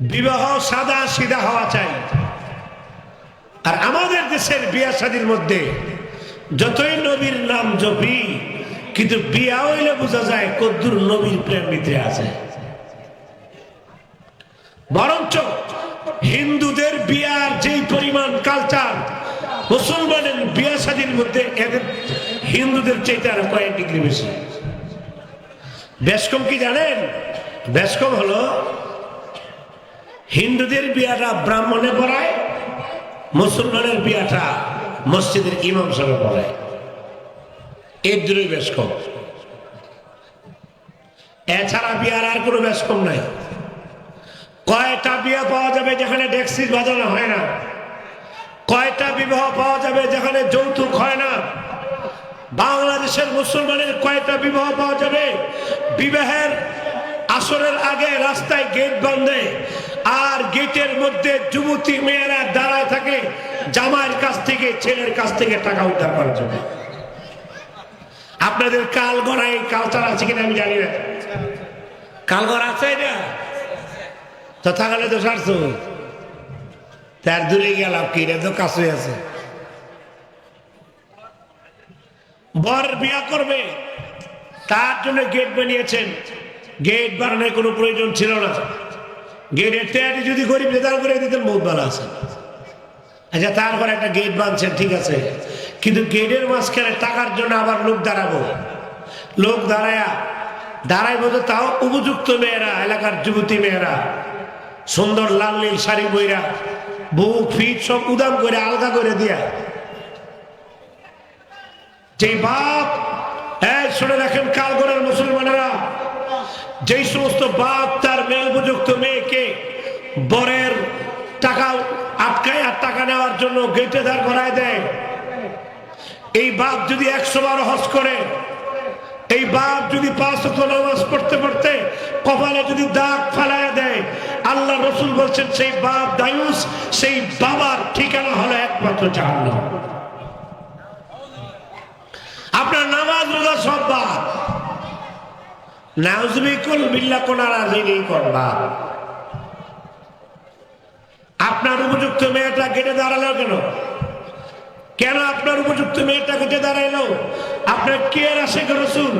বিবাহ সাদা সিধা হওয়া চাই। আর আমাদের দেশের বিয়া শাদির মধ্যে যতই নবীর নাম জপি, কিন্তু বিয়া হইলে বোঝা যায় কদ্দুর নবীর প্রেম ভিতরে আছে। বরঞ্চ হিন্দুদের বিয়ার যেই পরিমাণ কালচার মুসলমানের বিয়া শাদির মধ্যে এদের হিন্দুদের চাইতে আরও কয়েক ডিগ্রি বেশি। বেশকম কি জানেন? বেশকম হলো হিন্দুদের বিয়াটা ব্রাহ্মণে পড়ায়, মুসলমানের বিয়াটা মসজিদের ইমাম সাহেব পড়ায়। এর দুটোই বেশ কম। এছাড়া বিয়ার আর কোনো বেশ কম নাই। কয়টা বিয়ে পাওয়া যাবে যেখানে ডেক্সিস বাজানো হয় না? কয়টা বিবাহ পাওয়া যাবে যেখানে যৌতুক হয় না? বাংলাদেশের মুসলমানের কয়টা বিবাহ পাওয়া যাবে? বিবাহের আসরের আগে রাস্তায় গেট বাঁধে আর গেটের মধ্যে যুবতী মেয়েরা দাঁড়ায় থাকে জামার কাছ থেকে, ছেলের কাছ থেকে টাকা উদ্ধার করার জন্য। আপনাদের কাল গড়াই কালচার আছে কিনা আমি জানি না। কাল গড়া আছে না? তো থাকলে তো সারছো। তার দূরে গেলাম কি? রে তো কাছে আছে। বর বিয়া করবে, তার জন্য গেট বানিয়েছেন। গেট বানানোর কোনো প্রয়োজন ছিল না। গেটের টেয়ারি যদি গরিব দাঁড় করে দিতেন বহুত ভালো আছে। আচ্ছা তারপর একটা গেট বানছেন, ঠিক আছে। কিন্তু গেটের মাঝখানে টাকার জন্য আবার লোক দাঁড়াবো। লোক দাঁড়ায়া দাঁড়াই বলতে তাও উপযুক্ত মেয়েরা, এলাকার যুবতী মেয়েরা। সুন্দর লাল নীল শাড়ি বইরা বুক ফিট সব উদাম করে আলগা করে দিয়া। যে বাপ হ্যাঁ শুনে রাখেন কালগড়ের মুসলমানেরা যেই সমস্ত বাপ তার মেয়ে মেয়েকে বরের টাকা আটকায় আর টাকা নেওয়ার জন্য গেটে দাঁড় করায় দেয়, এই বাপ যদি একশো বার হজ করে, এই বাপ যদি পাঁচ নামাজ পড়তে পড়তে কপালে যদি দাগ ফেলায় দেয়, আল্লাহ রসুল বলছেন, সেই বাপ দায়ুস, সেই বাবার ঠিকানা হলো একমাত্র জাহান্নাম। আপনার নামাজ রোজা সব বাপ। করবা। আপনার উপযুক্ত মেয়েটা গেটে দাঁড়াল কেন? কেন আপনার উপযুক্ত মেয়েটা গেটে দাঁড়াইলো? আপনার কে আসে রসুল?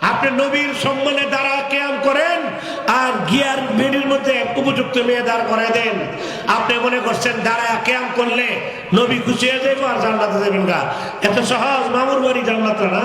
আপনি নবীর সম্মানে দ্বারা কেয়াম করেন আর গিয়ার বেডির মধ্যে উপযুক্ত মেয়ে দাঁড় করাই দেন। আপনি মনে করছেন দাঁড়া কেয়াম করলে নবী খুশি হয়ে যাইব আর জান্নাতে দেবেন গা? এত সহজ মামুর বাড়ি জান্নাত না?